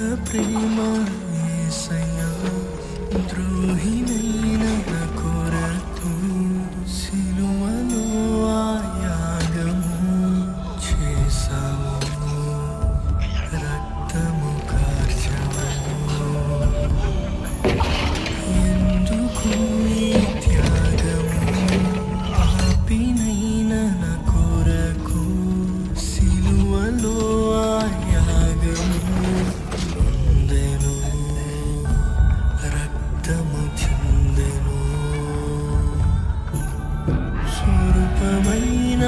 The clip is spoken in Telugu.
ప్రేమ ఏసయ్యా ద్రోహినైన కొరకు సిలువను ఆయాగము చేసావు రక్తము కార్చవు ఎందుకు ఈ త్యాగము పాపినైన కొరకు సిలువలో అల్పమైన